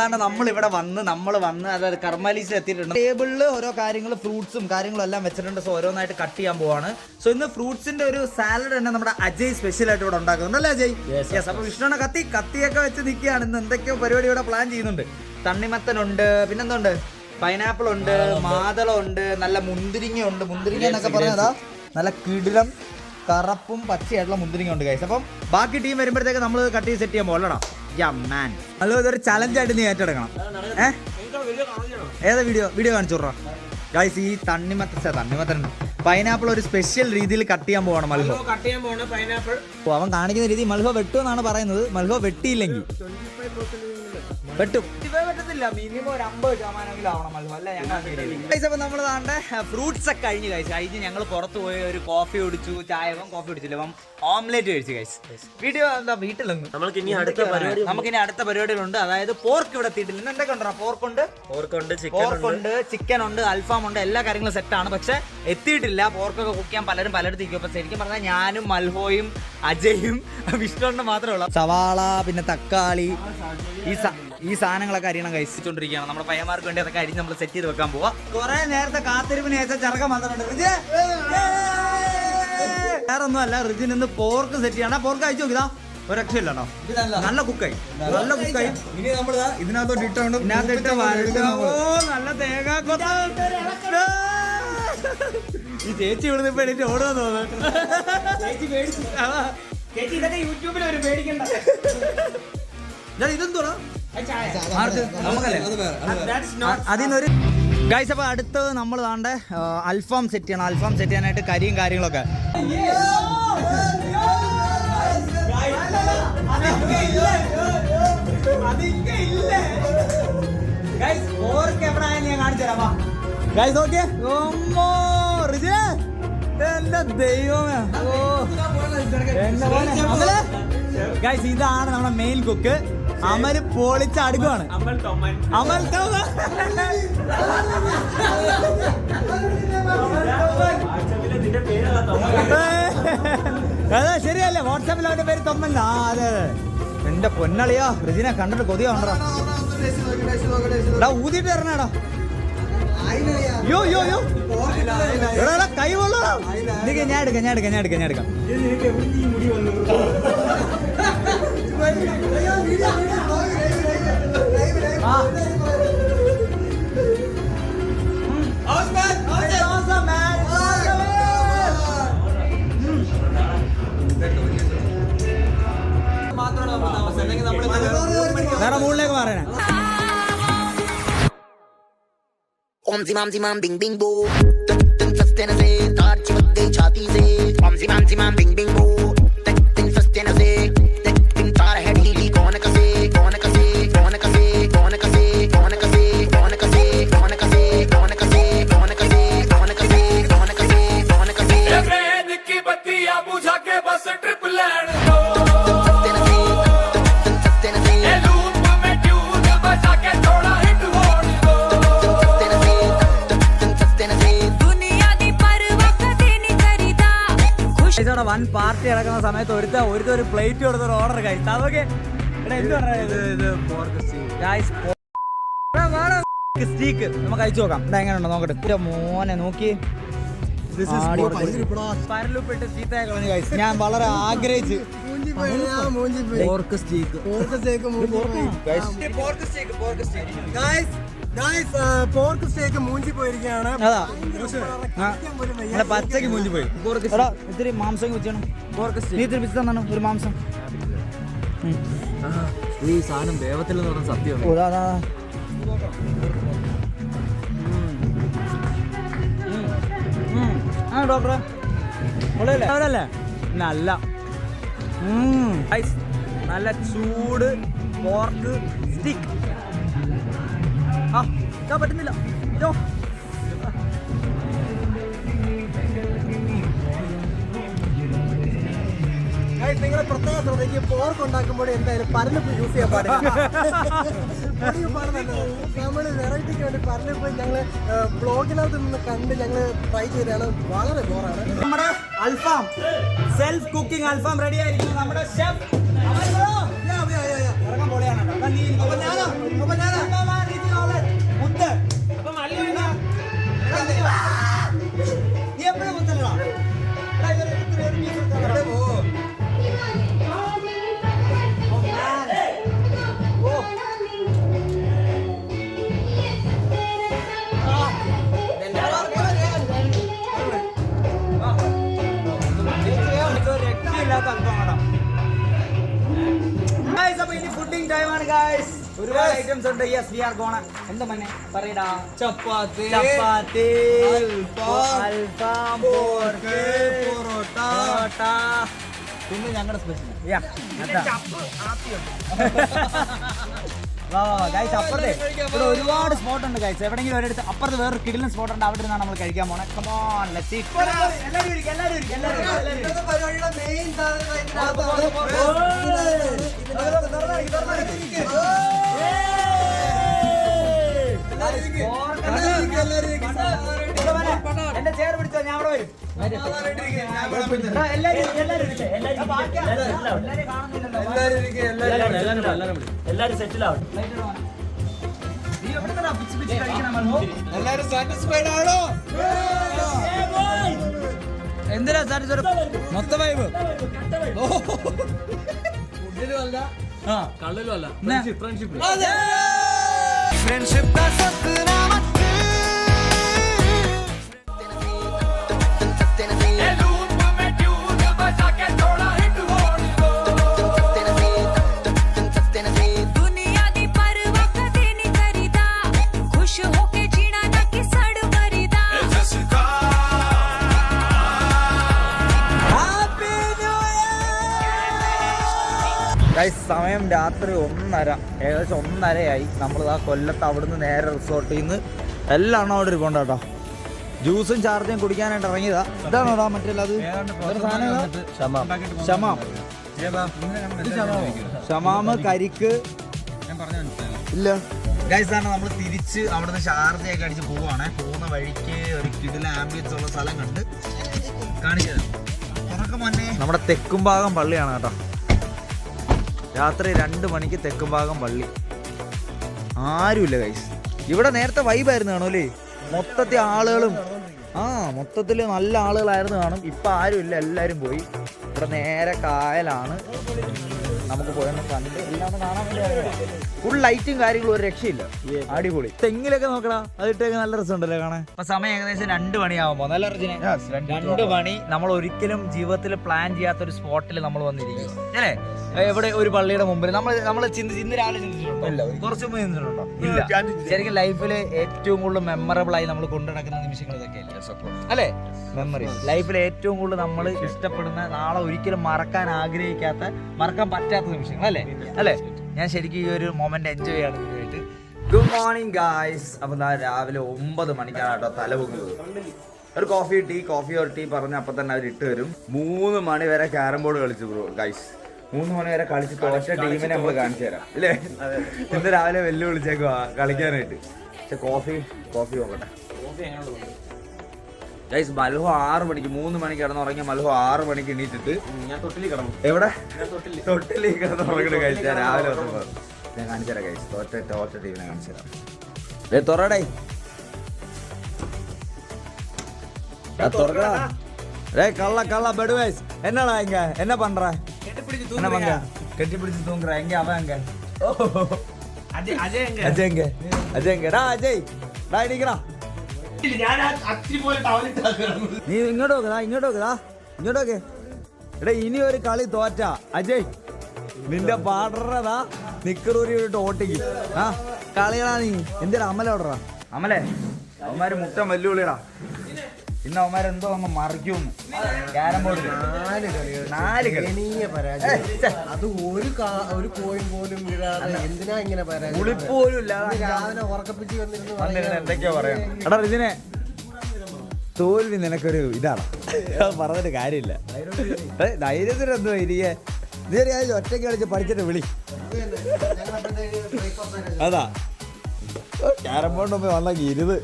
അതാണ് നമ്മൾ ഇവിടെ വന്ന് നമ്മൾ വന്ന് അതായത് കർമാലീസിൽ എത്തിയിട്ടുണ്ട്. ടേബിളിൽ ഓരോ കാര്യങ്ങൾ ഫ്രൂട്ട്സും കാര്യങ്ങളും എല്ലാം വെച്ചിട്ടുണ്ട്. സോ ഓരോന്നായിട്ട് കട്ട് ചെയ്യാൻ പോവാണ്. സോ ഇന്ന് ഫ്രൂട്ട്സിന്റെ ഒരു സാലഡ് തന്നെ നമ്മുടെ അജയ് സ്പെഷ്യൽ ആയിട്ട് ഇവിടെ ഉണ്ടാക്കുന്നുണ്ട്. അല്ലേ അജയ്? യെസ് അപ്പൊ വിഷ്ണുവിനെ കത്തി കത്തിയൊക്കെ വെച്ച് നിൽക്കുകയാണ്. ഇന്ന് എന്തൊക്കെയോ പരിപാടി ഇവിടെ പ്ലാൻ ചെയ്യുന്നുണ്ട്. തണ്ണിമത്തനുണ്ട് പിന്നെന്തുണ്ട്? പൈനാപ്പിൾ ഉണ്ട് മാതളം ഉണ്ട്. നല്ല മുന്തിരിങ്ങ ഉണ്ട് മുന്തിരിങ്ങ എന്നൊക്കെ പറഞ്ഞതാ. നല്ല കിടിലം കറപ്പും പച്ചയായിട്ടുള്ള മുന്തിരിങ്ങ ഉണ്ട് കൈസ് അപ്പം ബാക്കി ടീം വരുമ്പോഴത്തേക്ക് നമ്മൾ കട്ട് ചെയ്ത് സെറ്റ് ചെയ്യാൻ അല്ലടാ? മാൻ അല്ലോ ഇതൊരു ചലഞ്ച് ആയിട്ട് നീ ഏറ്റെടുക്കണം. ഏഹ് ഏതാ വീഡിയോ വീഡിയോ കാണിച്ചു വിട്രാ ഗൈസ് ഈ തണ്ണിമത്ത തണ്ണിമത്തൻ പൈനാപ്പിൾ ഒരു സ്പെഷ്യൽ രീതിയിൽ കട്ട് ചെയ്യാൻ പോവാണ് മൽഹോ. കട്ട് ചെയ്യാൻ പോവാണ് പൈനാപ്പിൾ അവൻ കാണിക്കുന്ന രീതി മൽഹോ വെട്ടുമെന്നാണ് പറയുന്നത്. മൽഹോ വെട്ടിയില്ലെങ്കിൽ. വെട്ടും മിനിമം ഒരു അമ്പത് ശതമാനമെങ്കിലും ആവണം മൽഹോ അല്ല? ഞങ്ങൾ അപ്പൊ നമ്മൾ താണ്ടെ ഫ്രൂട്ട്സ് ഒക്കെ കഴിഞ്ഞ് കഴിച്ചു കഴിഞ്ഞ് ഞങ്ങൾ പുറത്ത് പോയി ഒരു കോഫി കുടിച്ചു ചായ കോഫി കുടിച്ചില്ല. അപ്പം ഓംലെറ്റ് കഴിച്ചു കഴിച്ചു വീഡിയോ എന്താ വീട്ടിലൊന്നും? നമുക്ക് ഇനി അടുത്ത പരിപാടി നമുക്കിനി അടുത്ത പരിപാടികളുണ്ട്. അതായത് പോർക്ക് ഇവിടെ എത്തിയിട്ടില്ല. ഇന്ന് എന്തൊക്കെ ഉണ്ടോ? പോർക്ക് ഉണ്ട് പോർക്കുണ്ട് ചിക്കൻ പോർക്ക് ഉണ്ട് ചിക്കൻ ഉണ്ട് അൽഫാം ഉണ്ട്. എല്ലാ കാര്യങ്ങളും സെറ്റ് ആണ്. പക്ഷെ എത്തിയിട്ടില്ല. പോർക്കൊക്കെ കുക്ക് ചെയ്യാൻ പലരും പലയിടത്ത് ഇരിക്കും. അപ്പൊ ശരിക്കും പറഞ്ഞാൽ ഞാനും മൽഹോയും അജയും വിഷ്ണുണ്ട് മാത്രമേ ഉള്ളൂ. സവാള പിന്നെ തക്കാളി ഈ സ- ഈ സാധനങ്ങളൊക്കെ അരിയണം കഴിച്ചിട്ടുണ്ടിരിക്കുകയാണ് നമ്മുടെ പയ്യന്മാർക്ക് വേണ്ടി അതൊക്കെ അരിഞ്ഞ് നമ്മൾ സെറ്റ് ചെയ്ത് വെക്കാൻ പോവാ. കുറെ നേരത്തെ കാത്തിരിപ്പിന് ശേഷം ചെറുക്കം വന്നിട്ടുണ്ട്. വേറൊന്നും വേറെ ഒന്നും അല്ല റിജിൻ ഇന്ന് പോർക്ക് സെറ്റ് ചെയ്യണം പോർക്ക് അയച്ചു നോക്കിതാ ഒരു രക്ഷയില്ല നല്ല കുക്കായി നല്ല കുക്കായി ഇനി നമ്മൾ ഇതിനകത്തോട്ട് ഇട്ടുണ്ട് ഇതിനകത്തിട്ട് നല്ല തേങ്ങ ഈ ചേച്ചി ഇവിടുന്ന് ഇപ്പൊ എണീറ്റ് ഓടുക തോന്നുന്നു. അതാ. ഇതാ, ഇതെന്തുവാടാ? ആർക്ക്? നമുക്കല്ലേ? അത് വേറെ, അത് വേറെ. അതിനൊരു ഗൈസ് അപ്പൊ അടുത്തത് നമ്മൾ താണ്ടെ അൽഫാം സെറ്റ് ചെയ്യണം. അൽഫാം സെറ്റ് ചെയ്യാനായിട്ട് കരിയും കാര്യങ്ങളൊക്കെ. എന്റെ ദൈവമേ? ഗൈസ് ഇതാണ് നമ്മുടെ മെയിൻ കുക്ക് അമൽ പൊളിച്ച അടുക്കുവാണ് അമൽ ടൊമ്മൻ അമൽ ടൊമ്മൻ അതെ ശരിയല്ലേ വാട്സാപ്പിൽ അവന്റെ പേര് തൊമ്മൻ ആ അതെ അതെ. എന്റെ പൊന്നളിയാ റിജിനെ കണ്ടിട്ട് കൊതിയാവണ്ടാ എടാ ഊതിട്ട് തരണടാ യോ യോ യോ. എടാ കൈ ഇതൊക്കെ ഞാൻ എടുക്കാം ഞാൻ എടുക്കാം ഞാൻ എടുക്കാം ഞാൻ എടുക്കാം. വേറെ മുകളിലേക്ക് പറയണേ ओम जी माम जी माम बिंग बिंग बो तन तन फस्ते न से तार चिपक गई छाती से ओम जी माम जी माम बिंग बिंग बो ഇവിടെ വൻ പാർട്ടി നടക്കുന്ന സമയത്ത് ഒരുത്ത ഒരുത്ത ഒരു പ്ലേറ്റ് കൊടുത്ത ഒരു ഓർഡർ കഴിച്ചു. അതൊക്കെ സ്റ്റീക്ക് നമുക്ക് അയച്ചു നോക്കാം. ഇവിടെ എങ്ങനെയുണ്ടോ? നോക്കട്ടെ. മോനെ നോക്കി. പരലുപ്പെട്ട് ചീത്തയെ കളഞ്ഞു കഴിച്ചു ഞാൻ വളരെ ആഗ്രഹിച്ച്. പോർക്ക് സ്റ്റീക്ക് പോർക്ക് സ്റ്റേക്ക് മൂഞ്ചി പോയിരിക്കുകയാണ്. അതാ. ആ, നമ്മുടെ പച്ചക്ക് മൂഞ്ചി പോയി. എടാ ഇത്തിരി മാംസം വെച്ചാണ് നീ ഇത്തിരി പിച്ച് തന്നാണ് ഒരു മാംസം. ഈ സാധനം വേവത്തിൽ പറഞ്ഞ. ഉം. ആ ഡോക്ടറെ. അവരല്ലേ നല്ല. നല്ല ചൂട് പോർക്ക് സ്റ്റിക്ക് ആ പറ്റുന്നില്ല. ഇതോ നിങ്ങൾ പ്രത്യേക ശ്രദ്ധിക്കുക പോർക്ക് ഉണ്ടാക്കുമ്പോൾ എന്തായാലും പരലിപ്പ് യൂസ് ചെയ്യാൻ പാടില്ല. നമ്മൾ വെറൈറ്റിക്ക് വേണ്ടി പരലിപ്പ് ഞങ്ങൾ ബ്ലോഗിനകത്ത് നിന്ന് കണ്ട് ഞങ്ങൾ ട്രൈ ചെയ്തതാണ്. വളരെ ബോറാണ്. നമ്മുടെ അൽഫാം സെൽഫ് കുക്കിംഗ് അൽഫാം റെഡി ആയിരിക്കും നമ്മുടെ ഷെഫ് ഇറങ്ങാൻ പൊളിയാണ് ഗൈസ് ഒരുപാട് ഐറ്റംസ് ഉണ്ട്. യെസ് വി ആർ ഗോണ എന്താ മന്നെ പറയടാ. ചപ്പാത്തി. ചപ്പാത്തി. അൽഫാം, പൊറോട്ട. പിന്നെ ഞങ്ങളുടെ സ്പെഷ്യൽ ഗൈസ് അപ്പുറത്തെ ഇവിടെ ഒരുപാട് സ്പോട്ട് ഉണ്ട് ഗൈസ് എവിടെയെങ്കിലും ഒരിടത്ത് അപ്പുറത്ത് വേറൊരു കിടിലൻ സ്പോട്ട് ഉണ്ട് അവിടെ നിന്നാണ് നമ്മൾ കഴിക്കാൻ പോണേ. കമോൺ ലെറ്റ്സ് എല്ലാവരും എന്റെ ചേർ പിടിച്ചോ ഞാൻ അവിടെ വരും എല്ലാവരും ഇരിക്ക്, എല്ലാവരും ഇരിക്ക്, എല്ലാവരും ഇരിക്ക്. ബാക്കി ആരും ഇല്ല, എല്ലാവരും കാണുന്നില്ലല്ലോ. എല്ലാരും സെറ്റിൽ ആവട്ടെ? എല്ലാരും സാറ്റിസ്ഫൈഡ് ആണോ എന്തിനാ സാറ്റിസ്ഫൈഡ് മൊത്തം വൈബ് ആ കള്ളിലും അല്ല? ഫ്രണ്ട്ഷിപ്പ് ഫ്രണ്ട്ഷിപ്പ് സമയം രാത്രി ഒന്നര ഏകദേശം ഒന്നരയായി. നമ്മൾ ആ കൊല്ലത്ത് അവിടുന്ന് നേരെ റിസോർട്ടിൽ നിന്ന് എല്ലാം എണ്ണം അവിടെ ഇരിപ്പുണ്ട് കേട്ടോ ജ്യൂസും ചാർജും കുടിക്കാനായിട്ട് ഇറങ്ങിയതാ. ഇതാണോ ഇടാ മറ്റേത് ഷമാം. ഷമാമ്? കരിക്ക്. ഇല്ല. ഗൈസാണ് നമ്മൾ തിരിച്ച് അവിടുന്ന് ഷാർജ ഒക്കെ അടിച്ച് പോവാണ്. പോകുന്ന വഴിക്ക് ഒരു കിടില ആംബിയൻസ് ഉള്ള സ്ഥലം കണ്ട് കാണിച്ചു നമ്മുടെ തെക്കും ഭാഗം പള്ളിയാണ് കേട്ടോ. രാത്രി രണ്ട് മണിക്ക് തെക്കും ഭാഗം പള്ളി ആരുമില്ല കൈസ് ഇവിടെ നേരത്തെ വൈബായിരുന്നു കാണും അല്ലേ? മൊത്തത്തിൽ ആളുകളും ആ മൊത്തത്തിൽ നല്ല ആളുകളായിരുന്നു കാണും. ഇപ്പം ആരുമില്ല എല്ലാവരും പോയി. ഇവിടെ നേരെ കായലാണ്. നമുക്ക് പോയൊന്ന് കണ്ട് എല്ലാം ഒന്ന് കാണാൻ വേണ്ടി ഫുൾ ലൈറ്റും കാര്യങ്ങളും ഒരു രക്ഷയില്ല. അടിപൊളി. തെങ്ങിലൊക്കെ നോക്കടാ. അതിട്ടൊക്കെ നല്ല രസമുണ്ടല്ലോ കാണാൻ. അപ്പൊ സമയം ഏകദേശം രണ്ട് മണിയാവുമ്പോ നല്ല അർജുനെ? രണ്ട് മണി നമ്മൾ ഒരിക്കലും ജീവിതത്തിൽ പ്ലാൻ ചെയ്യാത്ത ഒരു സ്പോട്ടിൽ നമ്മൾ വന്നിരിക്കും അല്ലേ? എവിടെ ഒരു പള്ളിയുടെ മുമ്പിൽ നമ്മൾ നമ്മൾ ചിന്തി ഇന്ന് രാവിലെ ചിന്തിച്ചിട്ടുണ്ടോ? കുറച്ച് മുമ്പ് ചിന്തിച്ചിട്ടുണ്ടോ? ഇല്ല. ശരിക്കും ലൈഫിൽ ഏറ്റവും കൂടുതൽ മെമ്മറബിൾ ആയി നമ്മൾ കൊണ്ടു നടക്കുന്ന നിമിഷങ്ങൾ ഇതൊക്കെയല്ലേ? അല്ലേ? മെമ്മറി ലൈഫിൽ ഏറ്റവും കൂടുതൽ നമ്മൾ ഇഷ്ടപ്പെടുന്ന നാളെ ഒരിക്കലും മറക്കാൻ ആഗ്രഹിക്കാത്ത മറക്കാൻ പറ്റാത്ത നിമിഷങ്ങൾ അല്ലേ? അല്ലേ? ഞാൻ ശരിക്കും ഈ ഒരു മൊമെന്റ് എൻജോയ് ചെയ്യാണ് ഇതിനായിട്ട് ഗുഡ് മോർണിംഗ് ഗായ്സ് അപ്പൊ നാ രാവിലെ ഒമ്പത് മണിക്കാണ് കേട്ടോ തല പൊങ്ങുന്നത് ഒരു കോഫി ടീ കോഫി ഒരു ടീ പറഞ്ഞ അപ്പൊ തന്നെ അവർ ഇട്ട് വരും മൂന്ന് മണി വരെ ക്യാരം ബോർഡ് കളിച്ചു ബ്രോ ഗൈസ് മൂന്ന് മണി വരെ കളിച്ച് തോറ്റ ടീമിനെ നമ്മൾ കാണിച്ചു തരാം. അല്ലേ? ഇന്ന് രാവിലെ വെല്ലുവിളിച്ചേക്കുവാ കളിക്കാനായിട്ട്. പക്ഷെ കോഫി കോഫി നോക്കട്ടെ ഗൈസ് മൽഹു ആറ് മണിക്ക് മൂന്ന് മണിക്ക് കിടന്ന് ഉറങ്ങിയ മൽഹു ആറ് മണിക്ക് എണീറ്റിട്ട് ഞാൻ തൊട്ടിൽ കിടന്നു എവിടെ തൊട്ടിലേക്ക് കിടന്ന് ഉറങ്ങണ കഴിച്ച രാവിലെ വന്നപ്പോ ഞാൻ കാണിച്ചു തരാം കഴിച്ചു തോറ്റ തോറ്റ ടീമിനെ കാണിച്ചു തരാം ഏ തുറടേ തുറക്കടാ ഏ കള്ള കള്ള ബെഡ് വയസ് എന്നാടാ ഇങ്ക என்ன பண்ற என்ன பண்ற கெட்டி பிடிச்சு தூங்குற எங்க அவன் எங்க அஜய் எங்க அஜய் எங்க டா அஜய் ഡാ ഇടിക്കടാ നീ ഇങ്ങോട്ട് നോക്കടാ ഇങ്ങോട്ട് നോക്കടാ ഇങ്ങോട്ട് നോക്കേ. എടാ ഇനി ഒരു കളി തോറ്റ. അജയ് നിന്റെ പാടറതാ നിക്കറൂരി വിട്ട് ഓട്ടിക്കും. ആ കളികളാ നീ. എന്തിനാ അമല ഓടറാ അമലെ അവന്മാര് മുട്ടം വെല്ലുവിളിയടാ ഇന്ന് അവന്മാരെന്തോ ഒന്ന് മറിക്കുമെന്ന് ക്യാരം ബോർഡിൽ നാല് കളികൾ. നാല് കളി. ദയനീയ ഏ, പരാജയം ഛെ, അത് ഒരു കാ- ഒരു കോയിൻ പോലും വീഴാതെ എന്തിനാ ഇങ്ങനെ പരാജയം? ഉളിപ്പോലും ഇല്ലാതെ രാവിലെ ഉറക്കപ്പിച്ച് വന്നിരുന്നു വന്നിരുന്ന് എന്തൊക്കെയാ പറയാ എടാ ഇതിനെ തോൽവി നിനക്കൊരു ഇതാണ്. അത് പറഞ്ഞിട്ട് കാര്യമില്ല. ഏ, ധൈര്യത്തിന് എന്തോ ഇരിക്കെ? നീ ഒരു കാര്യം ഒറ്റയ്ക്ക് കളിച്ച് പഠിച്ചിട്ട് വിളി. അതാ. ക്യാരം ബോർഡ് പോയി വന്നെങ്കിൽ ഇരുത്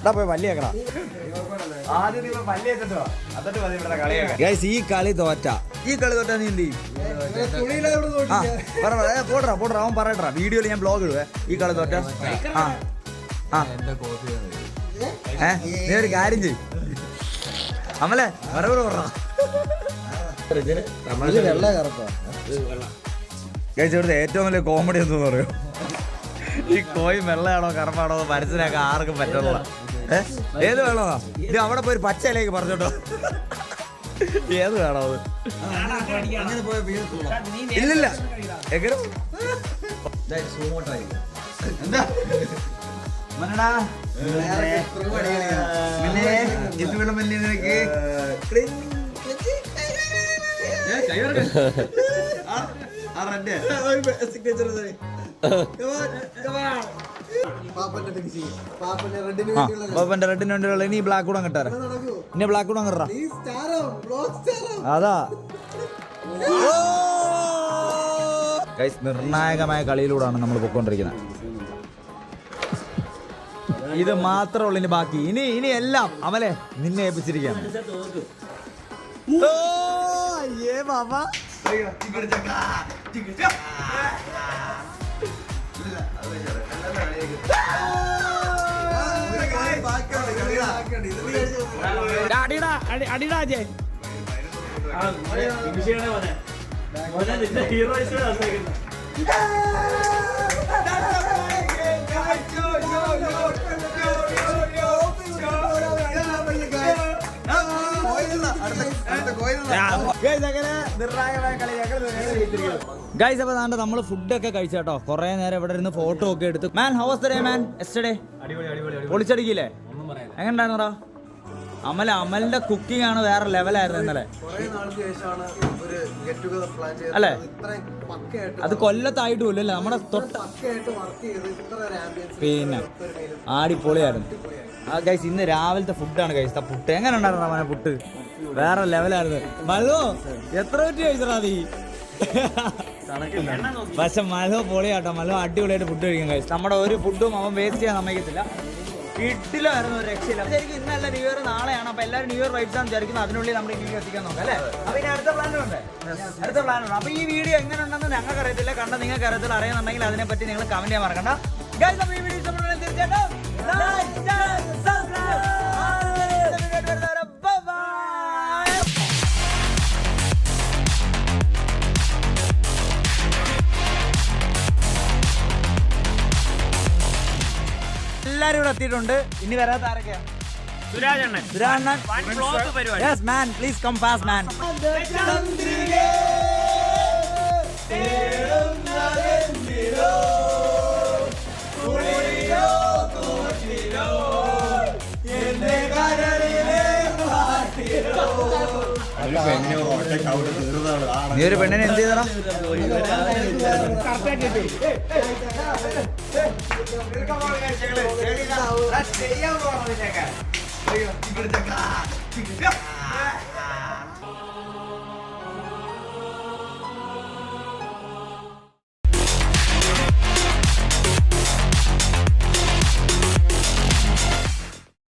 എടാ പോയി വല്ലിയേക്കടാ ഈ കളി തോറ്റ. ഈ കളി തോറ്റാ നീ എന്ത് ചെയ്യും? പോട്ടെടാ അവൻ പറയട്ടാ വീഡിയോയിൽ ഞാൻ ബ്ലോഗ് ഇടുവേ. ഈ കളി തോറ്റ? ആ ആ. ഏ നീ ഒരു കാര്യം ചെയ്യും. അമലെ വരവ് പറ വെള്ള കറുപ്പാ കഴിച്ച ഇവിടുത്തെ ഏറ്റവും വലിയ കോമഡി എന്ന് പറയും? ഈ കോയി വെള്ളയാണോ കറുപ്പാണോ മനസ്സിലാക്കാൻ ആർക്കും പറ്റുള്ള ഏ ഏത് വേണോ ഇത് അവിടെ പോയി പച്ച പച്ചയിലേക്ക് പറഞ്ഞോട്ടോ ഏത് വേണോ അത്? ഇല്ലില്ല. എങ്ങനെ? എന്താ? മനടാ പാപ്പന്റെ റെഡിന് വേണ്ടിയുള്ള ഇനി ബ്ലാക്ക് കൂടെ കിട്ടാറ് ഇനി ബ്ലാക്ക് കൂടെ കിട്ടാ. അതാ. ഗൈസ് നിർണായകമായ കളിയിലൂടെയാണ് നമ്മൾ പൊക്കോണ്ടിരിക്കുന്നത് ഇത് മാത്രമേ ഉള്ളൂ ഇനി ബാക്കി. ഇനി ഇനി എല്ലാം അമലെ നിന്നെ ഏൽപ്പിച്ചിരിക്കുകയാണ്. ഏ ബാബ അടിടാ അജയ് ഗൈസ് അപ്പൊ താണ്ട് നമ്മൾ ഫുഡൊക്കെ കഴിച്ചേട്ടോ കുറെ നേരം ഇവിടെ ഇരുന്ന് ഫോട്ടോ ഒക്കെ എടുത്തു. മാൻ ഹൗസ് ഡേ മാൻ എസ്റ്റേ പൊളിച്ചടിക്കില്ലേ? എങ്ങനെയുണ്ടായിരുന്നടാ? അമല അമലിന്റെ കുക്കിംഗ് ആണ് വേറെ ലെവലായിരുന്നു ഇന്നലെ. അല്ലെ? അത് കൊല്ലത്തായിട്ടും ഇല്ലല്ലേ നമ്മുടെ തൊട്ട് പക്കയായിട്ട് വർക്ക് ചെയ്ത് ഇത്ര ഒരു ആംബിയൻസ് പിന്നെ ആടിപ്പൊളിയായിരുന്നു ആ ഗൈസ് ഇന്ന് രാവിലത്തെ ഫുഡാണ് ഗൈസ് ആ പുട്ട്. എങ്ങനെ ഉണ്ടായിരുന്നു അവനെ പുട്ട്? വേറെ ലെവലായിരുന്നു മലോ എത്ര പറ്റി കഴിച്ചടാ നീ? പക്ഷെ മലോ പൊളിയാട്ടോ. മലോ അടിപൊളിയായിട്ട് ഫുഡ് കഴിക്കും കഴിച്ചു നമ്മുടെ ഒരു ഫുഡും അവൻ വേസ്റ്റ് ചെയ്യാൻ സമ്മതിക്കത്തില്ല. വീട്ടിലായിരുന്നു ഒരു രക്ഷയില്ല. ശരിക്കും ഇന്നല്ല ന്യൂ ഇയർ നാളെയാണ്. അപ്പൊ എല്ലാവരും ന്യൂ ഇയർ വൈബ്സ് ആണ് വിചാരിക്കുന്നത്. അതിനുള്ളിൽ നമ്മൾ ഇയർ എത്തിക്കാൻ നോക്കാം അല്ലേ? അപ്പൊ ഇനി അടുത്ത പ്ലാൻ ഉണ്ട്. അടുത്ത പ്ലാൻ ഉണ്ട്. അപ്പൊ ഈ വീഡിയോ എങ്ങനെ ഉണ്ടെന്ന് ഞങ്ങൾക്ക് അറിയത്തില്ല. കണ്ട നിങ്ങൾക്ക് അറിയത്തില്ല. അറിയുന്നുണ്ടെങ്കിൽ അതിനെപ്പറ്റി നിങ്ങൾ കമന്റ് ചെയ്യാൻ മറക്കണ്ട. ഗൈസ് അപ്പൊ ഈ വീഡിയോ തീർച്ചയായിട്ടും എല്ലാരും ഇവിടെ എത്തിയിട്ടുണ്ട്. ഇനി വരാത്ത ആരൊക്കെയാ? സുരാജണ്ണൻ. സുരാജണ്ണൻ. Yes man please come fast man നീ ഒരു പെണ്ണിനെ എന്ത് ചെയ്തടാ? ചെയ്യാൻ